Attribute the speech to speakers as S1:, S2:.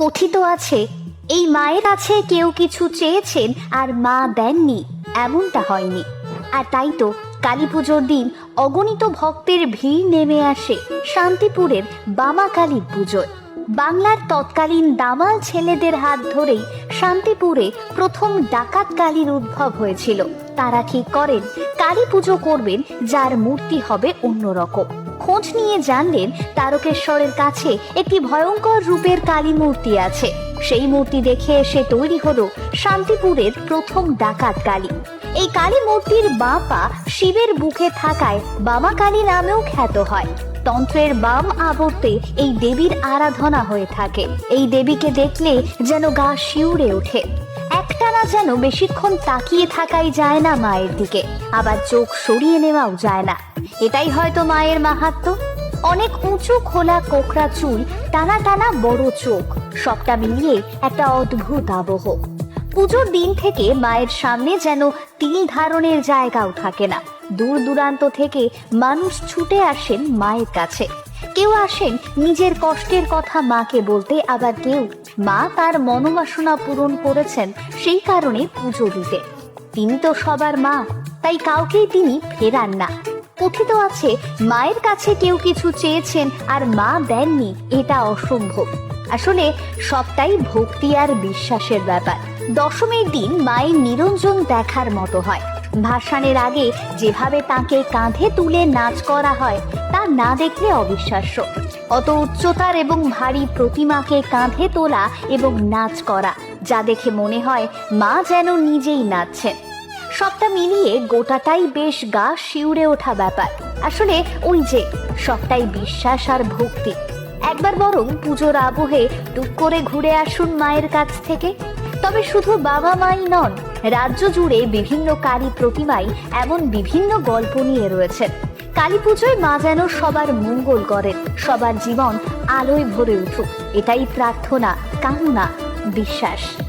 S1: কথিত আছে, এই মায়ের কাছে কেউ কিছু চেয়েছেন আর মা দেননি, এমনটা হয়নি। আর তাই তো কালী পুজোর দিন অগণিত ভক্তের ভিড় নেমে আসে শান্তিপুরের বামা কালী পুজোয়। বাংলার তৎকালীন দামাল ছেলেদের হাত ধরেই শান্তিপুরে প্রথম ডাকাত কালীর উদ্ভব হয়েছিল। তারা ঠিক করেন? কালী পুজো করবেন, যার মূর্তি হবে অন্যরকম। খোঁজ নিয়ে জানলেন তারকেশ্বরের কাছে একটি ভয়ঙ্কর রূপের কালী মূর্তি আছে। সেই মূর্তি দেখে এসে তৈরি হলো শান্তিপুরের প্রথম ডাকাত কালী। এই কালী মূর্তির বাঁ পা শিবের বুকে থাকায় বামা কালী নামেও খ্যাত হয়। তন্ত্রের বাম আবর্তে এই দেবীর আরাধনা হয়ে থাকে। এই দেবীকে দেখলে যেন গা শিউরে ওঠে। একটানা যেন বেশিক্ষণ তাকিয়ে থাকাই যায় না মায়ের দিকে। আবার চোখ সরিয়ে নেওয়াও যায় না। এটাই হয়তো মায়ের মাহাত্ম্য অনেক উঁচু খোলা কোকড়া চুল, টানা টানা বড় চোখ, সবটা মিলিয়ে একটা অদ্ভুত আবহ। পুজোর দিন থেকে মায়ের সামনে যেন তিল ধারণের জায়গাও থাকে না। দূর দূরান্ত থেকে মানুষ ছুটে আসেন মায়ের কাছে। কেউ আসেন নিজের কষ্টের কথা মাকে বলতে, আবার কেউ মা তার মনোবাসনা পূরণ করেছেন সেই কারণে পুজো দিতে। তিনি তো সবার মা, তাই কাউকেই তিনি ফেরান না। কথিত আছে, মায়ের কাছে কেউ কিছু চেয়েছেন আর মা দেননি, এটা অসম্ভব। আসলে সবটাই ভক্তি আর বিশ্বাসের ব্যাপার। দশমীর দিন মায়ের নিরঞ্জন দেখার মতো হয়। ভাসানের আগে যেভাবে তাকে কাঁধে তুলে নাচ করা হয়, তা না দেখলে অবিশ্বাস্য। অত উচ্চতার এবং ভারী প্রতিমাকে কাঁধে তোলা এবং নাচ করা, যা দেখে মনে হয় মা যেন নিজেই নাচছেন। সবটা মিলিয়ে গোটাটাই বেশ গা শিউরে ওঠা ব্যাপার। আসলে ওই যে, সবটাই বিশ্বাস আর ভক্তি। একবার বরং পুজোর আবহে টুক করে ঘুরে আসুন মায়ের কাছ থেকে। তবে শুধু বাবা মাই নন, রাজ্য জুড়ে বিভিন্ন কালী প্রতিমাই এমন বিভিন্ন গল্প নিয়ে রয়েছেন। কালী পুজোয় মা যেন সবার মঙ্গল করে সবার জীবন আলোয় ভরে উঠুক। এটাই প্রার্থনা, কামনা, বিশ্বাস।